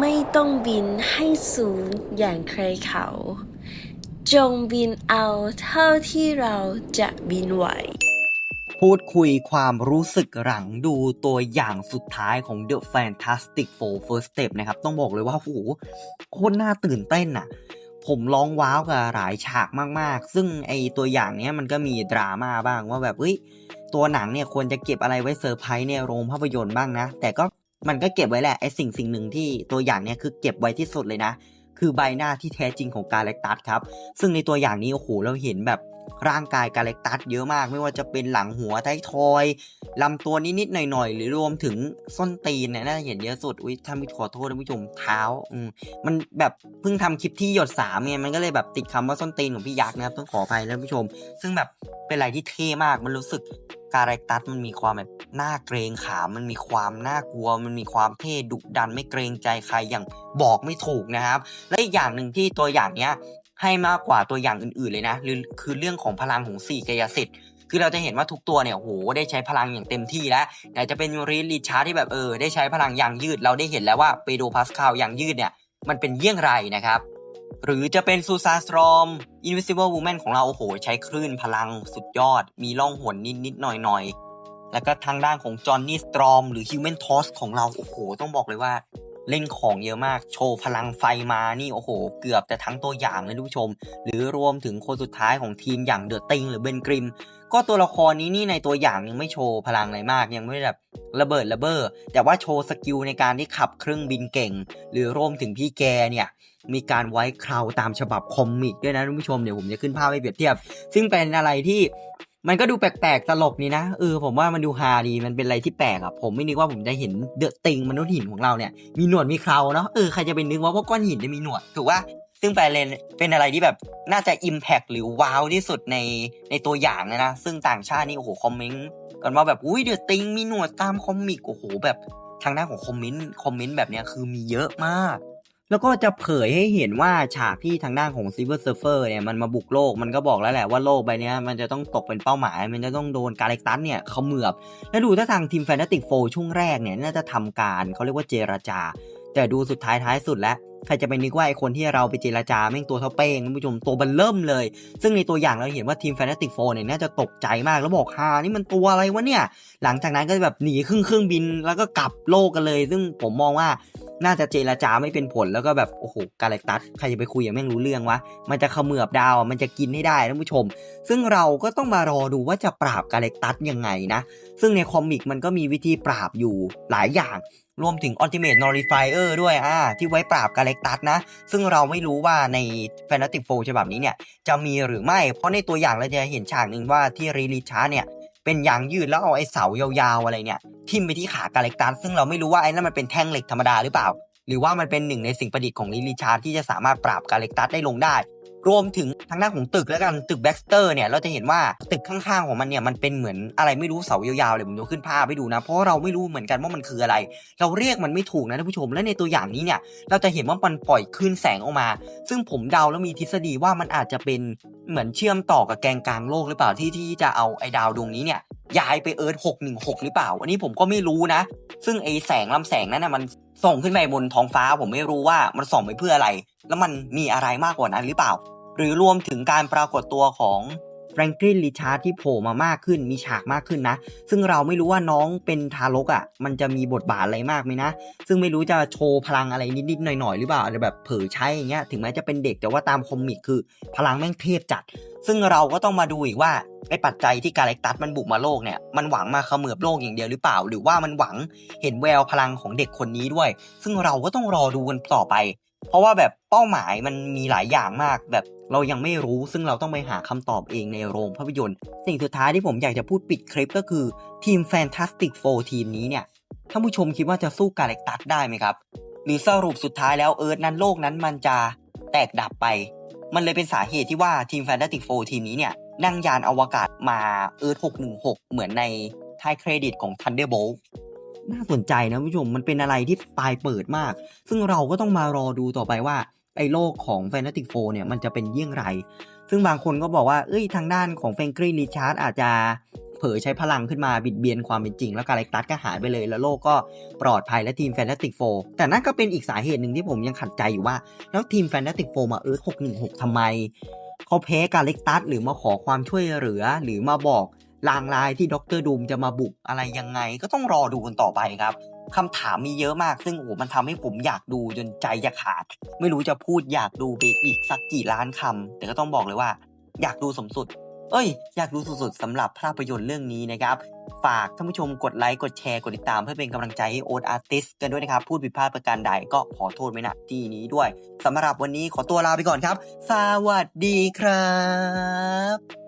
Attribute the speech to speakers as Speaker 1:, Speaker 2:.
Speaker 1: ไม่ต้องบินให้สูงอย่างใครเขา จงบินเอาเท่าที่เราจะบินไหว
Speaker 2: พูดคุยความรู้สึกหลังดูตัวอย่างสุดท้ายของ The Fantastic Four First Step นะครับ ต้องบอกเลยว่าโอ้โหโคตรน่าตื่นเต้นน่ะผมร้องว้าวกับหลายฉากมาก ๆ ซึ่งไอตัวอย่างเนี้ยมันก็มีดราม่าบ้างว่าแบบเฮ้ยตัวหนังเนี่ยควรจะเก็บอะไรไว้เซอร์ไพรส์ในโรงภาพยนตร์บ้างนะ แต่ก็ มันก็เก็บไว้แหละไอสิ่งสิ่งหนึ่งที่ตัวอย่างเนี้ยคือเก็บไว้ที่สุดเลยนะ คือใบหน้าที่แท้จริงของกาแล็กตัสครับ ซึ่งในตัวอย่างนี้โอ้โหเราเห็นแบบร่างกายกาแล็กตัสเยอะมาก ไม่ว่าจะเป็นหลังหัวไทยทอยลำตัวนิดๆหน่อยๆ หรือรวมถึงส้นตีนเนี่ยน่าจะเห็นเยอะสุดอุ้ยท่านผู้ขอโทษท่านผู้ชมเท้าอืมมันแบบเพิ่งทำคลิปที่หยดสามเนี่ยมันก็เลยแบบติดคำว่าส้นตีนของพี่ยักษ์นะครับต้องขออภัยท่านผู้ชม ซึ่งแบบเป็นอะไรที่เท่มากมันรู้สึก กาแล็กตัสมันมีความแบบน่าเกรงขา มันมีความน่ากลัว มันมีความเท่ดุดันไม่เกรงใจใครอย่างบอกไม่ถูกนะครับ และอีกอย่างหนึ่งที่ตัวอย่างเนี้ยให้มากกว่าตัวอย่างอื่นๆเลยนะคือคือเรื่องของพลังของสี่กายสิทธิ์คือเราจะเห็นว่าทุกตัวเนี่ยโหได้ใช้พลังอย่างเต็มที่แล้วแต่จะเป็นรีลิชาร์ที่แบบเออได้ใช้พลังอย่างยืดเราได้เห็นแล้วว่าเปโดพาสคาลอย่างยืดเนี่ยมันเป็นเยี่ยงไรนะครับ หรือจะเป็นซูซาสตรอม Invisible Woman ของเราโอ้โห ใช้คลื่นพลังสุดยอด มีล่องหนนิดนิดหน่อยหน่อยแล้วก็ทางด้านของจอห์นนี่สตรอมหรือ Human t o s ของเรา โอ้โห ต้องบอกเลยว่า เล่นของเยอะมาก โชว์พลังไฟมานี่โอ้โห เกือบจะทั้งตัวอย่างเลยทุกผู้ชม หรือรวมถึงคนสุดท้ายของทีมอย่างเดอะติงหรือเบนกริม ก็ตัวละครนี้นี่ในตัวอย่างยังไม่โชว์พลังอะไรมากยังไม่แบบระเบิดระเบ้อแต่ว่าโชว์สกิลในการที่ขับเครื่องบินเก่ง หรือรวมถึงพี่แกเนี่ยมีการไว้คราวตามฉบับคอมิกด้วยนะท่านผู้ชมเดี๋ยวผมจะขึ้นภาพให้เปรียบเทียบ ซึ่งเป็นอะไรที่ มันก็ดูแปลกๆตลกนี่นะเออผมว่ามันดูฮาดีมันเป็นอะไรที่แปลกอะผมไม่นึกว่าผมจะเห็นเดอะติงมนุษย์หินของเราเนี่ยมีหนวดมีเคราเนาะเออใครจะไปนึกว่าพวกก้อนหินจะมีหนวดถูกว่าซึ่งแปลเลนเป็นอะไรที่แบบน่าจะอิมแพกหรือว้าวที่สุดในในตัวอย่างนะนะ ซึ่งต่างชาตินี่โอ้โหคอมเมนต์กันว่าแบบอุ้ยเดอะติงมีหนวดตามคอมิกโอ้โหแบบทางด้านของคอมเมนต์คอมเมนต์แบบเนี้ยคือมีเยอะมาก แล้วก็จะเผยให้เห็นว่าฉากที่ทางด้านของ Silver Surfer เฟอร์เนี่ยมันมาบุกโลกมันก็บอกแล้วแหละว่าโลกใบนี้มันจะต้องตกเป็นเป้าหมาย มันจะต้องโดนกาแล็กตัสเนี่ยเขาเหมือบ แล้วดูถ้าทางทีมแฟนตาติกโฟช่วงแรกเนี่ยน่าจะทำการเขาเรียกว่าเจรจา แต่ดูสุดท้ายท้ายสุดแล้วใครจะไปนึกว่าไอคนที่เราไปเจรจาแม่งตัวเท่าเป้งคุณผู้ชมตัวบันเริ่มเลย ซึ่งในตัวอย่างเราเห็นว่าทีมแฟนติกโฟเนี่ยน่าจะตกใจมากแล้วบอกฮานี่มันตัวอะไรวะเนี่ย หลังจากนั้นก็แบบหนีครึ่งเครื่องบินแล้วก็กลับโลกกันเลย ซึ่งผมมองว่า น่าจะเจรจาไม่เป็นผลแล้วก็แบบโอ้โหกาแล็กตัสใครจะไปคุยอย่างแม่งรู้เรื่องวะมันจะเขมือบดาวมันจะกินให้ได้ท่านผู้ชม ซึ่งเราก็ต้องมารอดูว่าจะปราบกาแล็กตัสยังไงนะ ซึ่งในคอมิกมันก็มีวิธีปราบอยู่หลายอย่างรวมถึง Ultimate Nullifier ด้วยอ่าที่ไว้ปราบกาแล็กตัสนะ ซึ่งเราไม่รู้ว่าใน Fantastic Four ฉบับนี้เนี่ย จะมีหรือไม่ เพราะในตัวอย่างเราจะเห็นฉากหนึ่งว่าที่รีลิชาร์เนี่ย เป็นยางยืดแล้วเอาไอ้เสายาวๆอะไรเนี่ย ทิ่มไปที่ขากาเล็กตัสซึ่งเราไม่รู้ว่าไอ้นั่นมันเป็นแท่งเหล็กธรรมดาหรือเปล่า หรือว่ามันเป็นหนึ่งในสิ่งประดิษฐ์ของลิลิชาร์ที่จะสามารถปราบกาเล็กตัสได้ลงได้ รวมถึงทางด้านของตึกแล้วกันตึกแบ็กสเตอร์เนี่ยเราจะเห็นว่าตึกข้างๆของมันเนี่ยมันเป็นเหมือนอะไรไม่รู้เสายาวๆเลยผมจะขึ้นภาพให้ดูนะ เพราะเราไม่รู้เหมือนกันว่ามันคืออะไร เราเรียกมันไม่ถูกนะท่านผู้ชมและในตัวอย่างนี้เนี่ยเราจะเห็นว่ามันปล่อยคลื่นแสงออกมา ซึ่งผมเดาแล้วมีทฤษฎีว่ามันอาจจะเป็นเหมือนเชื่อมต่อกับแกนกลางโลกหรือเปล่าที่ที่จะเอาไอ้ดาวดวงนี้เนี่ยย้ายไปเอิร์ธ616 หรือเปล่า อันนี้ผมก็ไม่รู้นะ ซึ่งไอ้แสงลำแสงนั้นนะมันส่องขึ้นไปบนท้องฟ้า ผมไม่รู้ว่ามันส่องไปเพื่ออะไร แล้วมันมีอะไรมากกว่านั้นหรือเปล่า หรือรวมถึงการปรากฏตัวของแฟรงกลินลิชาร์ดที่โผล่มามากขึ้นมีฉากมากขึ้นนะ ซึ่งเราไม่รู้ว่าน้องเป็นทารกอะ่ะ มันจะมีบทบาทอะไรมากไหมนะ ซึ่งไม่รู้จะโชว์พลังอะไรนิดๆหน่อยๆหรือเปล่าอาจจะแบบเผยใช้อย่างเงี้ยถึงแม้จะเป็นเด็กแต่ว่าตามคอมิกคือ พลังแม่งเทพจัด ซึ่งเราก็ต้องมาดูอีกว่าไอ้ปัจจัยที่กาแล็กตัสมันบุกมาโลกเนี่ยมันหวังมาเขมือบโลกอย่างเดียวหรือเปล่า หรือว่ามันหวังเห็นแววพลังของเด็กคนนี้ด้วย ซึ่งเราก็ต้องรอดูกันต่อไป เพราะว่าแบบเป้าหมายมันมีหลายอย่างมาก แบบเรายังไม่รู้ซึ่งเราต้องไปหาคำตอบเองในโรงภาพยนตร์ สิ่งสุดท้ายที่ผมอยากจะพูดปิดคลิปก็คือทีม Fantastic Four ทีมนี้เนี่ยท่านผู้ชมคิดว่าจะสู้กาแล็กตัสได้ไหมครับ หรือสรุปสุดท้ายแล้วเอิร์ธนั้นโลกนั้นมันจะแตกดับไป มันเลยเป็นสาเหตุที่ว่าทีม Fantastic Four ทีมนี้เนี่ยนั่งยานอวกาศมาเอิร์ธ616 เหมือนในท้ายเครดิตของ Thunderbolt น่าสนใจนะผู้ชมมันเป็นอะไรที่ปลายเปิดมาก ซึ่งเราก็ต้องมารอดูต่อไปว่าไอ้โลกของ Fantastic 4เนี่ยมันจะเป็นเยี่ยงไร ซึ่งบางคนก็บอกว่า เอ้ยทางด้านของแฟงกรีลิชาร์ดอาจจะเผลอใช้พลังขึ้นมาบิดเบียนความเป็นจริง แล้วกาแล็กตัสก็หายไปเลย แล้วโลกก็ปลอดภัยและทีมแฟนตาติกโฟแต่นั่นก็เป็นอีกสาเหตุหนึ่งที่ผมยังขัดใจอยู่ว่า แล้วทีมแฟนตาติกโฟมาเอิร์ธ616ทำไมเขาแพ้กาเล็กตัสหรือมาขอความช่วยเหลือหรือมาบอก ลางลายที่ด็อกเตอร์ดูมจะมาบุกอะไรยังไง ก็ต้องรอดูกันต่อไปครับคำถามมีเยอะมากซึ่งโอ้โหมันทำให้ผมอยากดูจนใจจะขาด ไม่รู้จะพูดอยากดูไปอีกสักกี่ล้านคำแต่ก็ต้องบอกเลยว่า อยากดูสมสุด เอ้ย อยากดูสุดๆสำหรับภาพยนตร์เรื่องนี้นะครับ ฝากท่านผู้ชมกดไลค์กดแชร์กดติดตามเพื่อเป็นกำลังใจให้โอ๊ตอาร์ติสกันด้วยนะครับ พูดผิดพลาดประการใดก็ขอโทษไว้ณที่นี้ด้วยสำหรับวันนี้ขอตัวลาไปก่อนครับ สวัสดีครับ